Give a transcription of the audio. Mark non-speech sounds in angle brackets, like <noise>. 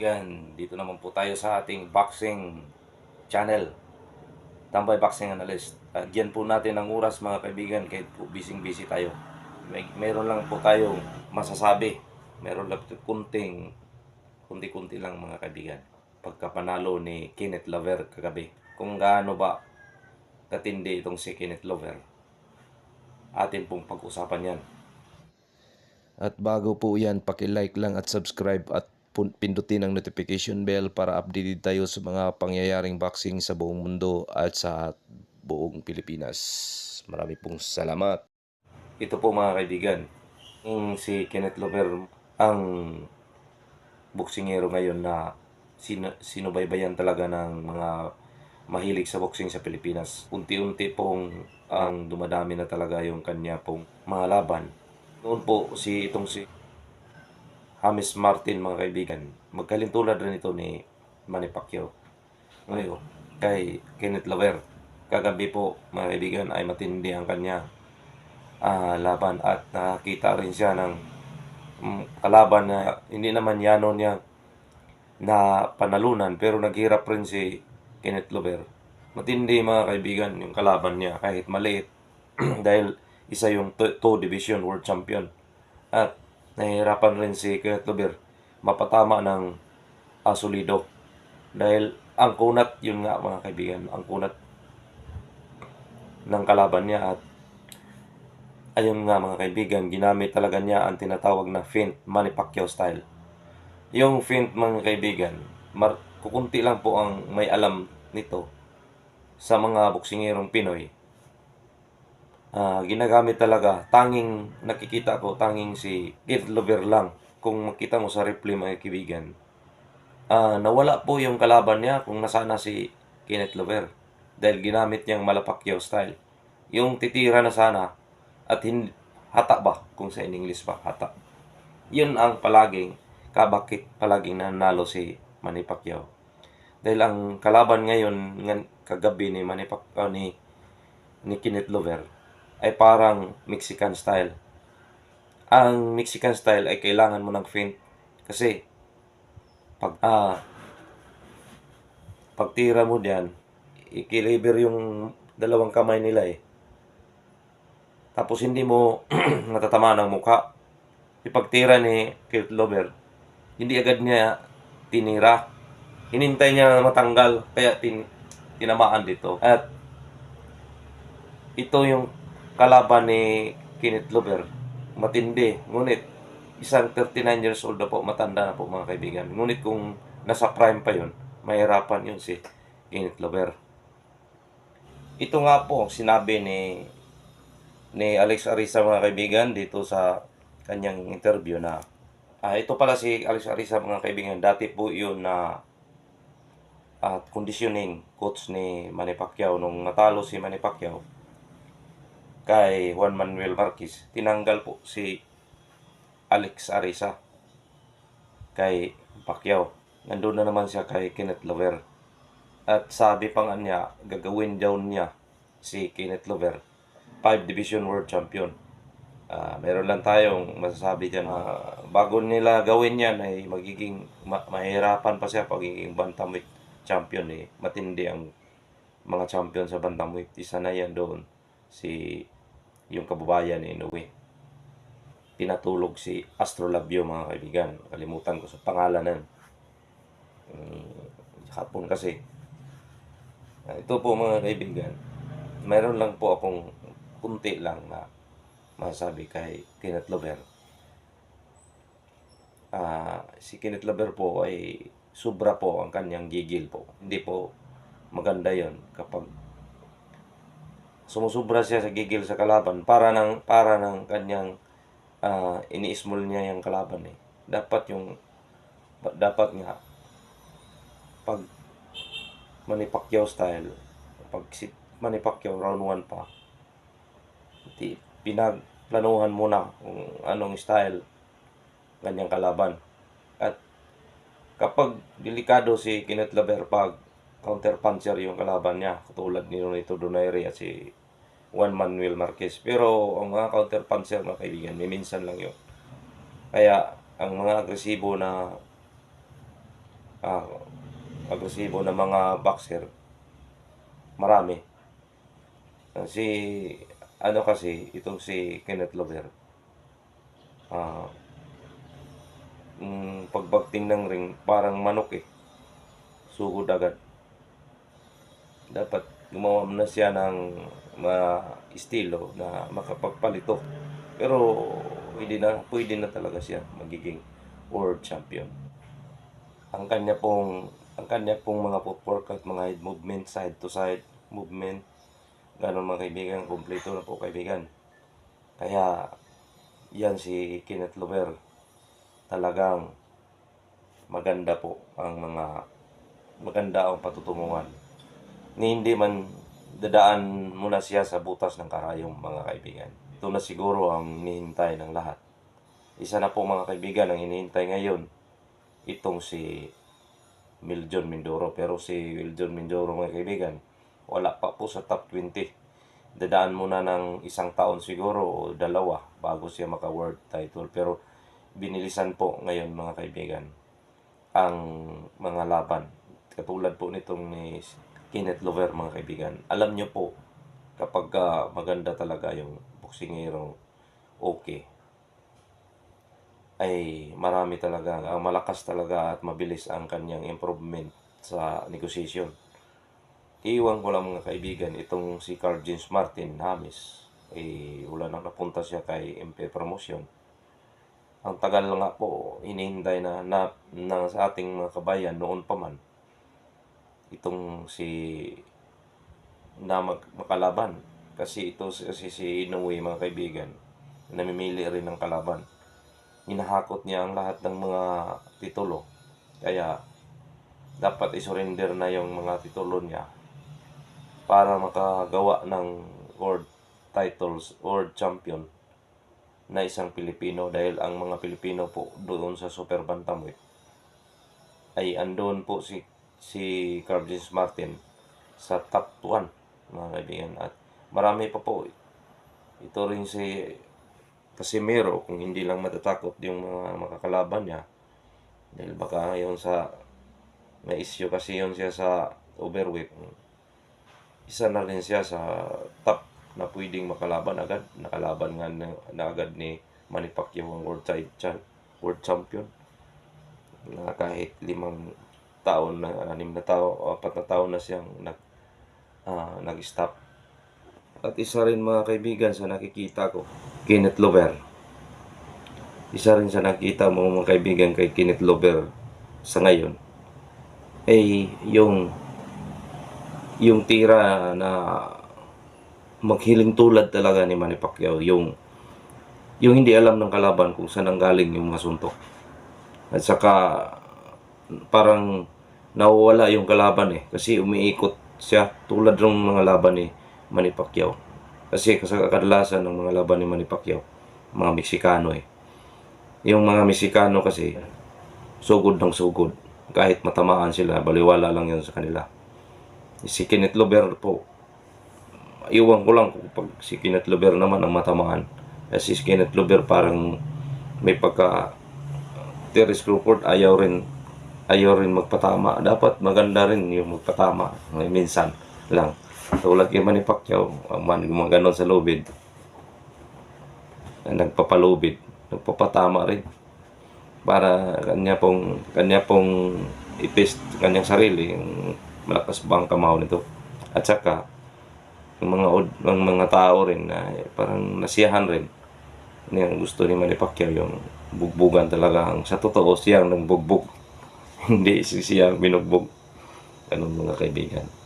Yan, dito naman po tayo sa ating boxing channel. Tambay Boxing Analyst. At yan po natin ang oras mga kaibigan kahit po busy-busy tayo. May, meron lang po tayong masasabi. Meron lang kunting, kunti-kunti lang mga kaibigan. Pagkapanalo ni Kenneth Lover kagabi. Kung gaano ba katindi itong si Kenneth Lover. Atin pong pag-usapan yan. At bago po yan, paki-like lang at subscribe at pindutin ang notification bell para updated tayo sa mga pangyayaring boxing sa buong mundo at sa buong Pilipinas. Marami pong salamat. Ito po mga kaibigan, si Kenneth Lover ang boksingero ngayon na sino, sinubaybayan talaga ng mga mahilig sa boxing sa Pilipinas. Unti-unti pong ang dumadami na talaga yung kanya pong mga laban. Noon po si itong si James Martin mga kaibigan, magkalintulad rin ito ni Manny Pacquiao. Ngayon, kay Kenneth Lover, kagabi po mga kaibigan ay matindi ang kanya ah, laban at nakakita rin siya ng mm, kalaban na hindi naman yano niya na panalunan pero naghirap rin si Kenneth Lover. Matindi mga kaibigan yung kalaban niya kahit maliit <clears throat> dahil isa yung 2 division world champion. At nahihirapan rin si Kenneth Lover mapatama ng ah, solido dahil ang kunat yun nga mga kaibigan ang kunat ng kalaban niya at ayun nga mga kaibigan, ginamit talaga niya ang tinatawag na feint Manny Pacquiao style. Yung feint mga kaibigan, mar kukunti lang po ang may alam nito sa mga boksingerong Pinoy. Ah, ginagamit talaga, tanging nakikita ko, tanging si Keith Lover lang. Kung makita mo sa replay mga kaibigan, ah, nawala po yung kalaban niya kung nasana si Kenneth Lover dahil ginamit niyang Malapacquiao style. Yung titira na sana at hindi hata ba kung sa English ba hata. Yun ang palaging kabakit palaging nanalo si Manny Pacquiao. Dahil ang kalaban ngayon ngan kagabi ni Manny Pacquiao ni ni Kenneth Lover ay parang Mexican style. Ang Mexican style ay kailangan mo ng feint kasi pag ah pagtira mo diyan ikiliber yung dalawang kamay nila eh. Tapos hindi mo <clears throat> natatama ng mukha. Ipagtira ni Kurt Lover, hindi agad niya tinira. Hinintay niya matanggal, kaya tin tinamaan dito. At ito yung kalaban ni Kenneth Lover. Matindi. Ngunit, isang 39 years old na po, matanda na po mga kaibigan. Ngunit kung nasa prime pa yun, mahirapan yun si Kenneth Lover. Ito nga po, sinabi ni ni Alex Arisa mga kaibigan dito sa kanyang interview na ah, ito pala si Alex Arisa mga kaibigan dati po yun na at conditioning coach ni Manny Pacquiao nung natalo si Manny Pacquiao kay Juan Manuel Marquez tinanggal po si Alex Arisa kay Pacquiao nandun na naman siya kay Kenneth Lover at sabi pa nga niya gagawin daw niya si Kenneth Lover 5 Division World Champion. Ah, meron lang tayong masasabi dyan na bago nila gawin yan ay magiging ma- mahirapan pa siya pagiging bantamweight champion eh. Matindi ang mga champion sa bantamweight. Isa na yan doon si yung kababayan ni Inoue. Tinatulog si Astrolabio mga kaibigan. Kalimutan ko sa pangalan nun. Um, hapon kasi. Ah, ito po mga kaibigan. Meron lang po akong kunti lang na masasabi kay Kenneth Lover. Ah, si Kenneth Lover po ay sobra po ang kanyang gigil po. Hindi po maganda yon kapag sumusubra siya sa gigil sa kalaban para ng para ng kanyang ah, iniismol niya yung kalaban eh. Dapat yung dapat nga pag Pacquiao style pag si Pacquiao round 1 pa di, pinagplanuhan muna kung anong style kanyang kalaban. At kapag delikado si Kenneth Laver pag counter puncher yung kalaban niya, katulad ni Nonito Donaire at si Juan Manuel Marquez. Pero ang mga counter puncher mga kaibigan, may minsan lang yun. Kaya ang mga agresibo na ah, agresibo na mga boxer, marami. Ah, Si, ano kasi, itong si Kenneth Lover, ah, mm, pagbagting ng ring, parang manok eh. Sugod agad. Dapat gumawa na siya ng mga estilo na makapagpalito. Pero hindi na, pwede na talaga siya magiging world champion. Ang kanya pong ang kanya pong mga footwork at mga head movement, side to side movement, ganun mga kaibigan, kompleto na po kaibigan. Kaya yan si Kenneth Lover talagang maganda po ang mga maganda ang patutunguhan ni hindi man dadaan muna siya sa butas ng karayong mga kaibigan. Ito na siguro ang hinihintay ng lahat. Isa na po mga kaibigan ang hinihintay ngayon itong si Miljon Mindoro. Pero si Miljon Mindoro mga kaibigan, wala pa po sa top 20. Dadaan muna ng isang taon siguro o dalawa bago siya maka-world title. Pero binilisan po ngayon mga kaibigan ang mga laban. Katulad po nitong ni Kenneth Lover mga kaibigan. Alam nyo po kapag ah, maganda talaga yung boksingero okay ay marami talaga ang malakas talaga at mabilis ang kanyang improvement sa negotiation. Iwan ko lang mga kaibigan itong si Carl James Martin Hamis eh wala na napunta siya kay MP Promotion. Ang tagal nga po hinihintay na, na, na sa ating mga kabayan noon pa man itong si na mag, makalaban. Kasi ito si, si, Inoue mga kaibigan namimili rin ng kalaban. Hinahakot niya ang lahat ng mga titulo. Kaya dapat isurrender na yung mga titulo niya para makagawa ng world titles world champion na isang Pilipino. Dahil ang mga Pilipino po doon sa super bantamweight ay andun po si si Carl James Martin sa top 1 mga kaibigan. At marami pa po. Ito rin si Casimiro kung hindi lang matatakot yung mga makakalaban niya. Dahil baka yun sa may issue kasi yun siya sa overweight. Isa na rin siya sa top na pwedeng makalaban agad. Nakalaban nga na, na agad ni Manny Pacquiao ang world, world champion. Na kahit limang taon na anim na tao o apat na taon na siyang nag ah, nag-stop. At isa rin mga kaibigan sa nakikita ko, Kenneth Lover. Isa rin sa nakita mo mga kaibigan kay Kenneth Lover sa ngayon ay yung yung tira na maghiling tulad talaga ni Manny Pacquiao yung yung hindi alam ng kalaban kung saan ang galing yung mga suntok. At saka parang nawawala yung kalaban eh. Kasi umiikot siya tulad ng mga laban ni Manny Pacquiao. Kasi sa kadalasan ng mga laban ni Manny Pacquiao mga Meksikano eh. Yung mga Meksikano kasi sugod ng sugod kahit matamaan sila baliwala lang yun sa kanila. Si Kenneth Lover po iwan ko lang kung pag si Kenneth Lover naman ang matamaan. Kasi si Kenneth Lover parang may pagka Terence Crawford ayaw rin ayaw rin magpatama. Dapat maganda rin yung magpatama. Minsan lang. Tulad kay Manny Pacquiao, man mga ganon sa lubid. Na nagpapalubid, nagpapatama rin. Para kanya pong kanya pong itest kanyang sarili, yung malakas ba ang kamaw nito. At saka yung mga yung mga tao rin na parang nasiyahan rin. Yung gusto ni Manny Pacquiao yung bugbugan talaga. Ang sa totoo siya ang nagbugbog hindi si siya binugbog. Ganun mga kaibigan.